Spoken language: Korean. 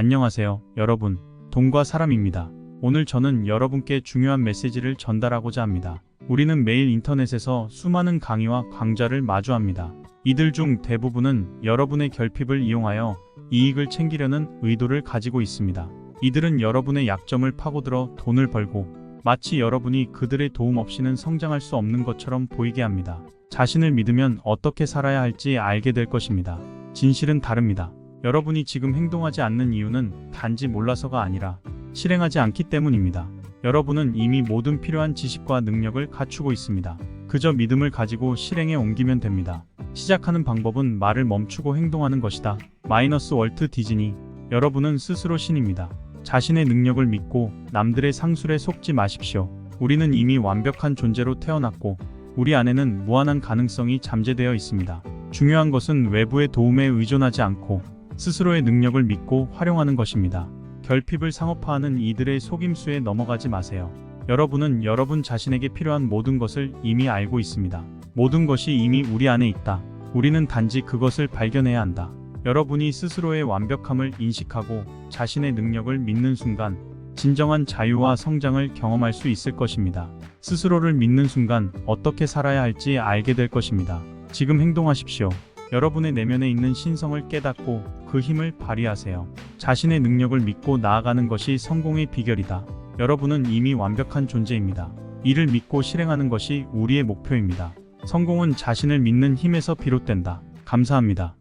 안녕하세요, 여러분. 돈과 사람입니다. 오늘 저는 여러분께 중요한 메시지를 전달하고자 합니다. 우리는 매일 인터넷에서 수많은 강의와 강좌를 마주합니다. 이들 중 대부분은 여러분의 결핍을 이용하여 이익을 챙기려는 의도를 가지고 있습니다. 이들은 여러분의 약점을 파고들어 돈을 벌고 마치 여러분이 그들의 도움 없이는 성장할 수 없는 것처럼 보이게 합니다. 자신을 믿으면 어떻게 살아야 할지 알게 될 것입니다. 진실은 다릅니다. 여러분이 지금 행동하지 않는 이유는 단지 몰라서가 아니라 실행하지 않기 때문입니다. 여러분은 이미 모든 필요한 지식과 능력을 갖추고 있습니다. 그저 믿음을 가지고 실행에 옮기면 됩니다. 시작하는 방법은 말을 멈추고 행동하는 것이다. 마이너스 월트 디즈니. 여러분은 스스로 신입니다. 자신의 능력을 믿고 남들의 상술에 속지 마십시오. 우리는 이미 완벽한 존재로 태어났고 우리 안에는 무한한 가능성이 잠재되어 있습니다. 중요한 것은 외부의 도움에 의존하지 않고 스스로의 능력을 믿고 활용하는 것입니다. 결핍을 상업화하는 이들의 속임수에 넘어가지 마세요. 여러분은 여러분 자신에게 필요한 모든 것을 이미 알고 있습니다. 모든 것이 이미 우리 안에 있다. 우리는 단지 그것을 발견해야 한다. 여러분이 스스로의 완벽함을 인식하고 자신의 능력을 믿는 순간 진정한 자유와 성장을 경험할 수 있을 것입니다. 스스로를 믿는 순간 어떻게 살아야 할지 알게 될 것입니다. 지금 행동하십시오. 여러분의 내면에 있는 신성을 깨닫고 그 힘을 발휘하세요. 자신의 능력을 믿고 나아가는 것이 성공의 비결이다. 여러분은 이미 완벽한 존재입니다. 이를 믿고 실행하는 것이 우리의 목표입니다. 성공은 자신을 믿는 힘에서 비롯된다. 감사합니다.